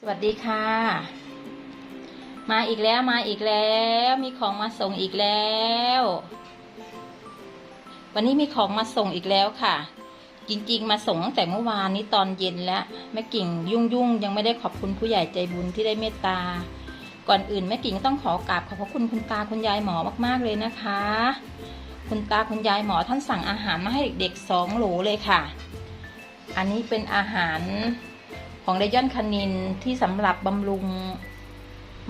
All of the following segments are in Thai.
สวัสดีค่ะ มาอีกแล้วมาอีกแล้วมีของมาส่งอีกแล้ว วันนี้มีของมาส่งอีกแล้วค่ะ จริงๆ มาส่งตั้งแต่เมื่อวานนี้ตอนเย็นแล้วแม่กิ่งยุ่งยุ่งยังไม่ได้ขอบคุณผู้ใหญ่ใจบุญที่ได้เมตตา ก่อนอื่นแม่กิ่งต้องขอกราบขอบพระคุณคุณตาคุณยายหมอมากๆเลยนะคะ คุณตาคุณยายหมอท่านสั่งอาหารมาให้เด็กๆสองโหลเลยค่ะ อันนี้เป็นอาหาร ของไดยอนคานินที่สำหรับบำรุง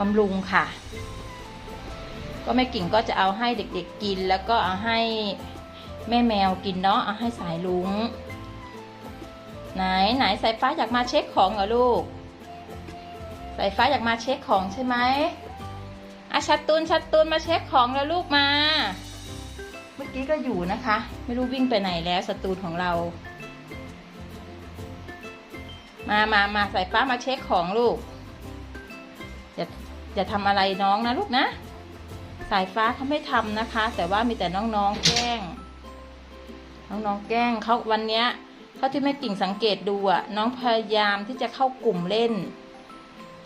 บำรุงค่ะ ก็แม่กิ่งก็จะเอาให้เด็กๆกิน แล้วก็เอาให้แม่แมวกินเนาะเอาให้สายลุงไหนไหนสายฟ้าอยากมาเช็คของเหรอลูก สายฟ้าอยากมาเช็คของใช่ไหมอาชัดตูนชัดตูนมาเช็คของแล้วลูกมา เมื่อกี้ก็อยู่นะคะ ไม่รู้วิ่งไปไหนแล้วสตูนของเรา มามามาสายฟ้ามาเช็คของลูก อย่าอย่าทำอะไรน้องนะลูกนะ สายฟ้าเขาไม่ทำนะคะ แต่ว่ามีแต่น้องๆแกล้ง น้องๆแกล้งเขาวันเนี้ยเขาที่แม่กิ่งสังเกตดูอะน้องพยายามที่จะเข้ากลุ่มเล่น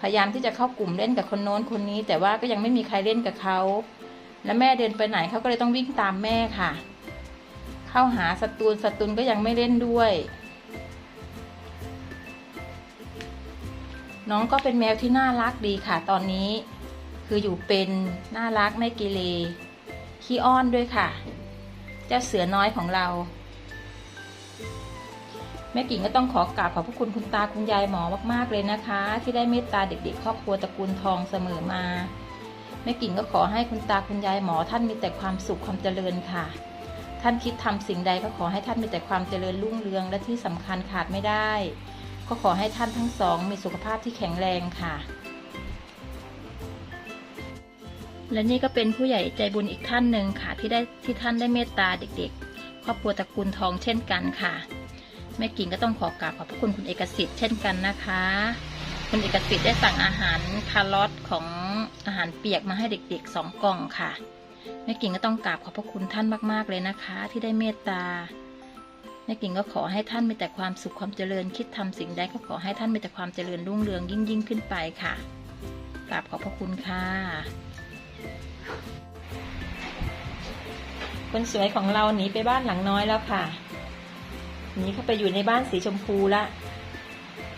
พยายามที่จะเข้ากลุ่มเล่นกับคนโน้นคนนี้ แต่ว่าก็ยังไม่มีใครเล่นกับเขาแล้วแม่เดินไปไหนเขาก็เลยต้องวิ่งตามแม่ค่ะ เข้าหาสตูนสตูนก็ยังไม่เล่นด้วย น้องก็เป็นแมวที่น่ารักดีค่ะตอนนี้ คืออยู่เป็นน่ารักไม่เกเรขี้อ้อนด้วยค่ะ เจ้าเสือน้อยของเรา แม่กิ่งก็ต้องขอกราบขอบพระคุณคุณตาคุณยายหมอมากๆเลยนะคะ ที่ได้เมตตาเด็กๆ ครอบครัวตระกูลทองเสมอมาแม่กิ่งก็ขอให้คุณตาคุณยายหมอท่านมีแต่ความสุขความเจริญค่ะ ท่านคิดทำสิ่งใดก็ขอให้ท่านมีแต่ความเจริญรุ่งเรืองและที่สำคัญขาดไม่ได้ ก็ขอให้ท่านทั้งสองมีสุขภาพที่แข็งแรงค่ะ และนี่ก็เป็นผู้ใหญ่ใจบุญอีกท่านหนึ่งค่ะที่ได้ที่ท่านได้เมตตาเด็กๆ ครอบครัวตระกูลทองเช่นกันค่ะแม่กิ่งก็ต้องขอกราบขอบพระคุณคุณเอกสิทธิ์เช่นกันนะคะ คุณเอกสิทธิ์ได้สั่งอาหารคาร์ลอตของอาหารเปียกมาให้เด็กๆสองกล่องค่ะแม่กิ่งก็ต้องกราบขอบพระคุณท่านมากๆเลยนะคะ ที่ได้เมตตา แม่กิ่งก็ขอให้ท่านมีแต่ความสุขความเจริญ คิดทำสิ่งใดก็ขอให้ท่านมีแต่ความเจริญรุ่งเรืองยิ่งยิ่งขึ้นไปค่ะกราบขอบพระคุณค่ะ คนสวยของเราหนีไปบ้านหลังน้อยแล้วค่ะ หนีเข้าไปอยู่ในบ้านสีชมพูละ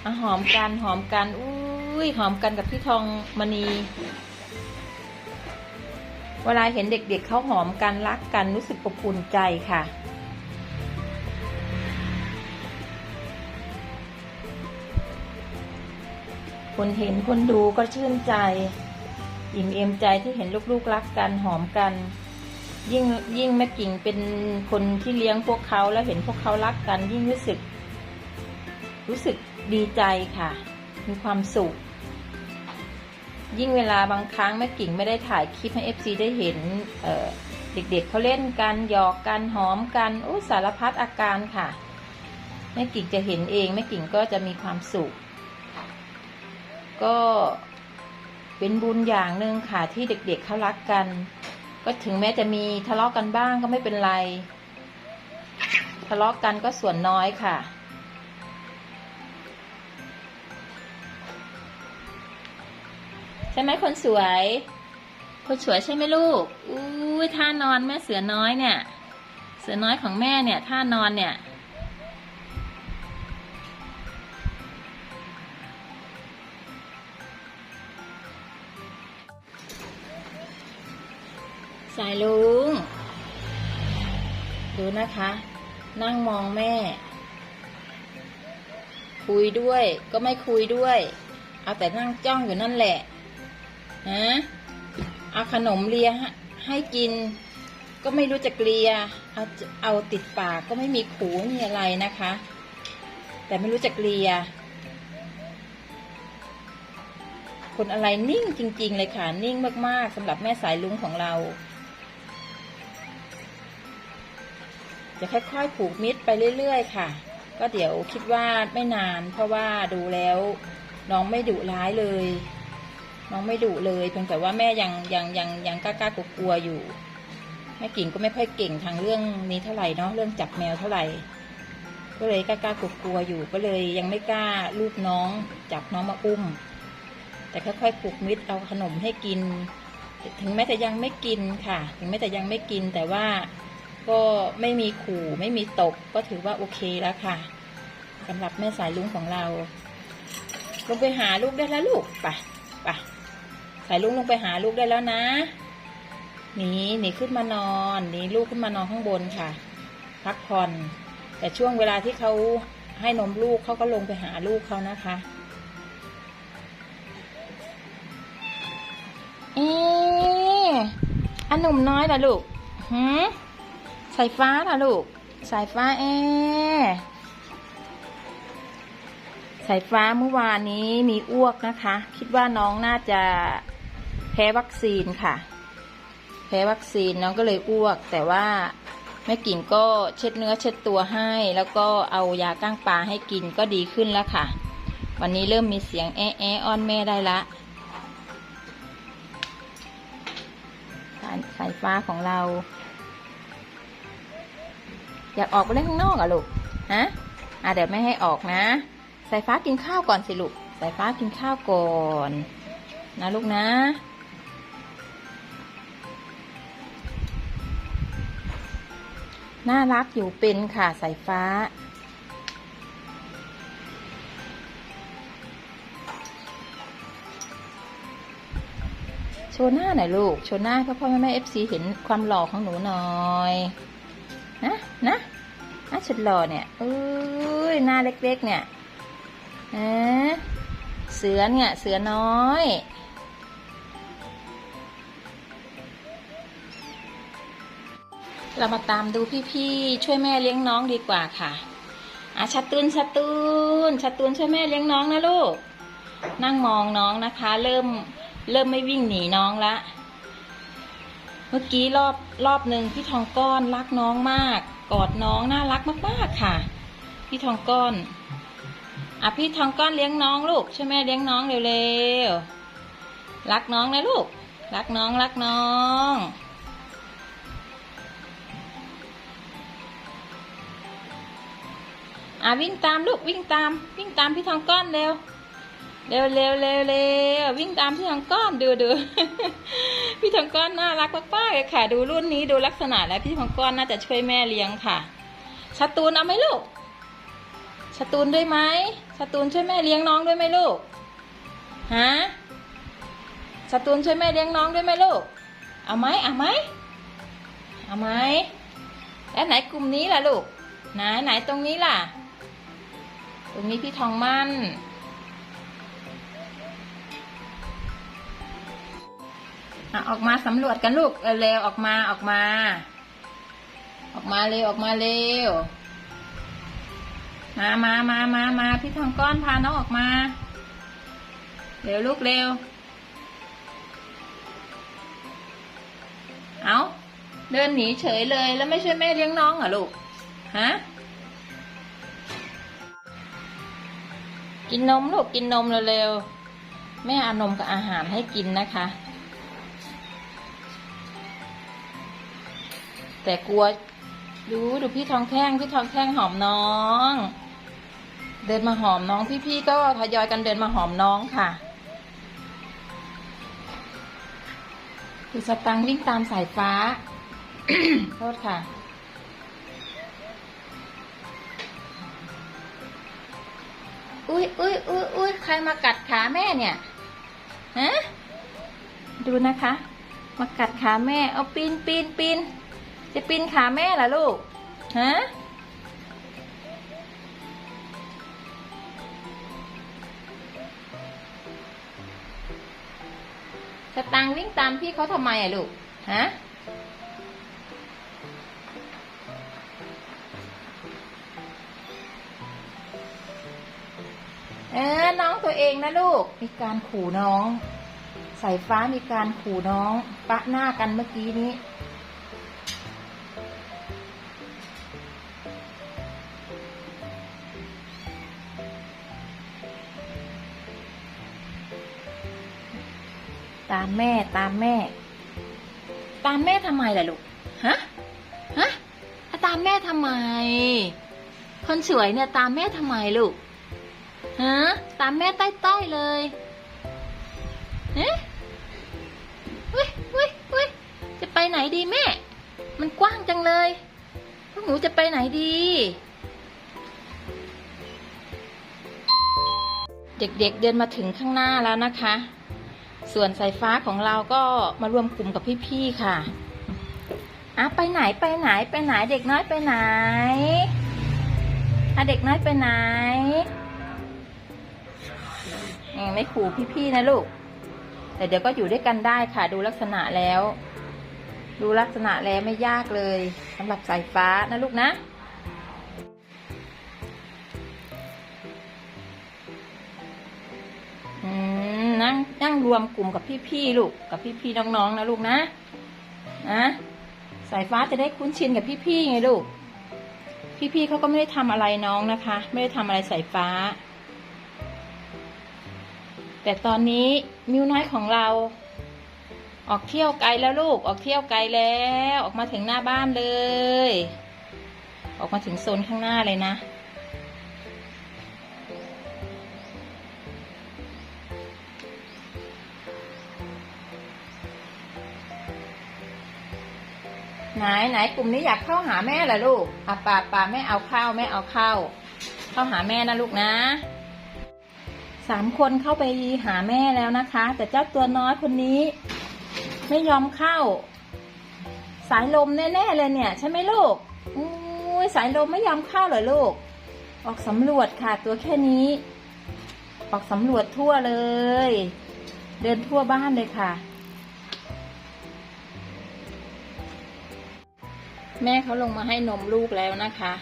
อหอมกันหอมกัน อุ้ยหอมกันกับพี่ทองมณี เวลาเห็นเด็กๆเขาหอมกันรักกันรู้สึกอบอุ่นใจค่ะ คนเห็นคนดูก็ชื่นใจ อิ่มเอมใจที่เห็นลูกๆรักกันหอมกัน ยิ่งยิ่งแม่กิ่งเป็นคนที่เลี้ยงพวกเขาแล้วเห็นพวกเขารักกัน ยิ่งรู้สึก รู้สึกดีใจค่ะ มีความสุข ยิ่งเวลาบางครั้งแม่กิ่งไม่ได้ถ่ายคลิปให้เอฟซีได้เห็นเเด็กๆเขาเล่นกันหยอกกันหอมกันโอ้สารพัดอาการค่ะแม่กิ่งจะเห็นเองแม่กิ่งก็จะมีความสุข ก็เป็นบุญอย่างหนึ่งค่ะที่เด็กๆเขารักกัน ก็ถึงแม้จะมีทะเลาะกันบ้างก็ไม่เป็นไร ทะเลาะกันก็ส่วนน้อยค่ะ ใช่ไหมคนสวย คนสวยใช่ไหมลูกอุ้ยท่านอนแม่เสือน้อยเนี่ย เสือน้อยของแม่เนี่ยท่านอนเนี่ย สายลุง ดูนะคะ นั่งมองแม่ คุยด้วยก็ไม่คุยด้วย เอาแต่นั่งจ้องอยู่นั่นแหละฮะเอาขนมเลียให้กิน ก็ไม่รู้จะเกลียเอาเอาติดปากก็ไม่มีขูมีอะไรนะคะ แต่ไม่รู้จะเกลียคนอะไรนิ่งจริง ๆ เลยค่ะ นิ่งมากๆสำหรับแม่สายลุงของเรา จะค่อย ๆ ผูกมิตรไปเรื่อย ๆ ค่ะ ก็เดี๋ยวคิดว่าไม่นาน เพราะว่าดูแล้วน้องไม่ดุร้ายเลย น้องไม่ดุเลยเพียงแต่ว่าแม่ยังยังยังยังกล้ากล้ากลัวอยู่แม่กิ่งก็ไม่ค่อยเก่งทางเรื่องนี้เท่าไหร่เนาะเรื่องจับแมวเท่าไหร่ก็เลยกล้ากล้ากลัวอยู่ก็เลยยังไม่กล้าลูกน้องจับน้องมาอุ้ม แต่ค่อยๆผูกมิตรเอาขนมให้กิน ถึงแม้แต่ยังไม่กินค่ะ ถึงแม้แต่ยังไม่กินแต่ว่า ก็ไม่มีขู่ไม่มีตกก็ถือว่าโอเคแล้วค่ะสำหรับแม่สายลุงของเรา ลงไปหาลูกได้แล้วลูกไปไปสายลุงลงไปหาลูกได้แล้วนะหนีหนีขึ้นมานอนหนีลูกขึ้นมานอนข้างบนค่ะ พักผ่อน แต่ช่วงเวลาที่เขาให้นมลูกเขาก็ลงไปหาลูกเขานะคะเอ๊ะอันหนุ่มน้อยล่ะลูกหืม สายฟ้าล่ะลูก สายฟ้าเอ๊ะสายฟ้าเมื่อวานนี้มีอ้วกนะคะ คิดว่าน้องน่าจะแพ้วัคซีนค่ะ แพ้วัคซีนน้องก็เลยอ้วก แต่ว่าแม่กิ่งก็เช็ดเนื้อเช็ดตัวให้ แล้วก็เอายาก้างปลาให้กินก็ดีขึ้นแล้วค่ะ วันนี้เริ่มมีเสียงแอะแอะอ้อนแม่ได้ละสายฟ้าของเรา อยากออกไปเล่นข้างนอกเหรอะลูกฮะอะเดี๋ยวไม่ให้ออกนะ สายฟ้ากินข้าวก่อนสิลูก สายฟ้ากินข้าวก่อน นะลูกนะ น่ารักอยู่เป็นค่ะสายฟ้าโชว์หน้าหน่อยลูก โชว์หน้าให้พ่อพ่อแม่แม่เอฟซีเห็นความหล่อของหนูหน่อย นะนะชุดหล่อเนี่ยเอ้ยหน้าเล็กๆ เนี่ยเอ๊ะเสือเนี่ย เสือน้อยเรามาตามดูพี่ๆ ช่วยแม่เลี้ยงน้องดีกว่าค่ะอาชัดตุนชัดตุนชัดตุนช่วยแม่เลี้ยงน้องนะลูก นั่งมองน้องนะคะ เริ่มเริ่มไม่วิ่งหนีน้องละ เมื่อกี้รอบรอบหนึ่งพี่ทองก้อนรักน้องมาก กอดน้องน่ารักมากๆค่ะ พี่ทองก้อนอะพี่ทองก้อนเลี้ยงน้องลูกใช่วยแม่เลี้ยงน้องเร็วๆรักน้องนะลูก รักน้องรักน้องอะวิ่งตามลูกวิ่งตาม วิ่งตามพี่ทองก้อนเร็ว เร็วเร็วเร็วเร็ววิ่งตามพี่ทองก้อนดูดูพี่ทองก้อนน่ารักมากๆเลยค่ะ ดูรุ่นนี้ดูลักษณะแล้วพี่ทองก้อนน่าจะช่วยแม่เลี้ยงค่ะชาตูนเอาไหมลูกชาตูนด้วยไหมชาตูนช่วยแม่เลี้ยงน้องด้วยไหมลูกฮะชาตูนช่วยแม่เลี้ยงน้องด้วยไหมลูกเอาไหมเอาไหมเอาไหมแล้วไหนกลุ่มนี้ล่ะลูกไหนไหนตรงนี้ล่ะ ตรงนี้พี่ทองมั่น อะออกมาสำรวจกันลูกเร็วออกมาออกมา ออกมาเร็วออกมาเร็วมามามามามาพี่ทองก้อนพาน้องออกมาเร็วลูกเร็ว เอาเดินหนีเฉยเลยแล้วไม่ช่วยแม่เลี้ยงน้องเหรอลูก ฮะ กินนมลูกกินนมเร็วๆ แม่เอานมกับอาหารให้กินนะคะ แต่กลัว ดูดูพี่ทองแท่งพี่ทองแท่งหอมน้อง เดินมาหอมน้องพี่ๆก็ทยอยกันเดินมาหอมน้องค่ะคือสตังค์วิ่งตามสายฟ้าโทษค่ะ อุ้ยอุ้ยอุ้ยอุ้ยใครมากัดขาแม่เนี่ย ฮะ ดูนะคะ มากัดขาแม่ เอาปีนปีนปีน จะปีนขาแม่เหรอลูก ฮะ สตังวิ่งตามพี่เขาทำไมอะลูก ฮะเออน้องตัวเองนะลูก มีการขู่น้อง สายฟ้ามีการขู่น้อง ปะหน้ากันเมื่อกี้นี้ ตามแม่ตามแม่ ตามแม่ทำไมล่ะลูก ฮะ ฮะตามแม่ทำไม คนสวยเนี่ยตามแม่ทำไมลูก ฮะ ตามแม่ใต้ๆเลยเฮ้ยเฮ้ยเฮ้ยจะไปไหนดีแม่ มันกว้างจังเลย พวกหนูจะไปไหนดี เด็กๆเดินมาถึงข้างหน้าแล้วนะคะ ส่วนสายฟ้าของเราก็มารวมกลุ่มกับพี่ๆค่ะอะไปไหนไปไหนไปไหนเด็กน้อยไปไหนอะเด็กน้อยไปไหนไม่ขู่พี่ๆนะลูก แต่เดี๋ยวก็อยู่ด้วยกันได้ค่ะ ดูลักษณะแล้ว ดูลักษณะแล้วไม่ยากเลยสำหรับสายฟ้านะลูกนะ นั่งนั่งรวมกลุ่มกับพี่ๆลูกกับพี่ๆน้องๆนะลูกนะนะสายฟ้าจะได้คุ้นชินกับพี่ๆไงลูก พี่ๆเขาก็ไม่ได้ทำอะไรน้องนะคะ ไม่ได้ทำอะไรสายฟ้า แต่ตอนนี้มิวน้อยของเรา ออกเที่ยวไกลแล้วลูก ออกเที่ยวไกลแล้ว ออกมาถึงหน้าบ้านเลย ออกมาถึงโซนข้างหน้าเลยนะ ไหนไหนกลุ่มนี้อยากเข้าหาแม่เหรอลูกอะป่าป่าแม่เอาเข้าแม่เอาเข้า เข้าหาแม่นะลูกนะสามคนเข้าไปหาแม่แล้วนะคะ แต่เจ้าตัวน้อยคนนี้ ไม่ยอมเข้า สายลมแน่ๆเลยเนี่ย ใช่ไหมลูกอุ้ยสายลมไม่ยอมเข้าเหรอลูก ออกสำรวจค่ะตัวแค่นี้ ออกสำรวจทั่วเลย เดินทั่วบ้านเลยค่ะ แม่เขาลงมาให้นมลูกแล้วนะคะ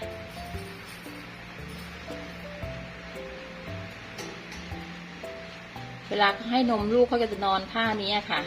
เวลาเขาให้นมลูกเขาจะนอนท่านี้ค่ะ